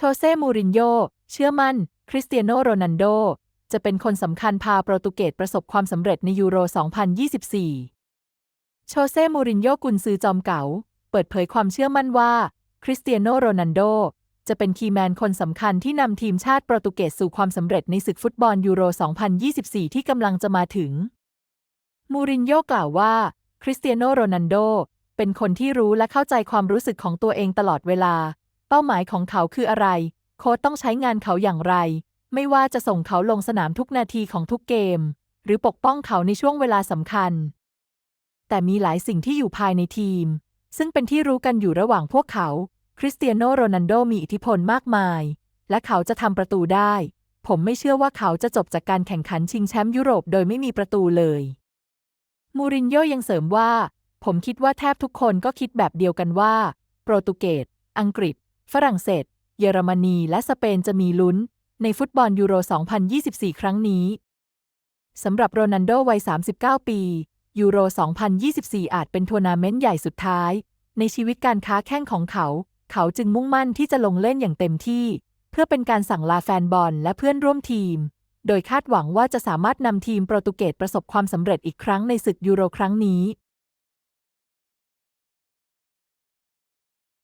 โชเซ่มูรินโญ่เชื่อมั่น คริสเตียโนโรนัลโด จะเป็นคนสำคัญพาโปรตุเกสประสบความสำเร็จในยูโร 2024 โชเซ่มูรินโญ่กุนซือจอมเก๋า เปิดเผยความเชื่อมั่นว่า คริสเตียโนโรนัลโด จะเป็นคีย์แมนคนสำคัญที่นำทีมชาติโปรตุเกสสู่ความสำเร็จในศึกฟุตบอลยูโร 2024 ที่กำลังจะมาถึง มูรินโญ่กล่าวว่า คริสเตียโนโรนัลโดเป็นคนที่รู้และเข้าใจความรู้สึกของตัวเองตลอดเวลา เป้าหมายของเขาคืออะไร โค้ชต้องใช้งานเขาอย่างไร ไม่ว่าจะส่งเขาลงสนามทุกนาทีของทุกเกม หรือปกป้องเขาในช่วงเวลาสำคัญ แต่มีหลายสิ่งที่อยู่ภายในทีม ซึ่งเป็นที่รู้กันอยู่ระหว่างพวกเขา คริสเตียโนโรนัลโดมีอิทธิพลมากมาย และเขาจะทำประตูได้ ผมไม่เชื่อว่าเขาจะจบจากการแข่งขันชิงแชมป์ยุโรปโดยไม่มีประตูเลย มูรินโญ่ยังเสริมว่า ผมคิดว่าแทบทุกคนก็คิดแบบเดียวกันว่า โปรตุเกส อังกฤษ ฝรั่งเศส เยอรมนีและสเปนจะมีลุ้น ในฟุตบอลยูโร 2024 ครั้งนี้ สำหรับโรนัลโดวัย 39 ปี ยูโร 2024 อาจเป็นทัวร์นาเมนต์ใหญ่สุดท้าย ในชีวิตการค้าแข้งของเขา เขาจึงมุ่งมั่นที่จะลงเล่นอย่างเต็มที่ เพื่อเป็นการสั่งลาแฟนบอลและเพื่อนร่วมทีม โดยคาดหวังว่าจะสามารถนำทีมโปรตุเกสประสบความสำเร็จอีกครั้งในศึกยูโรครั้งนี้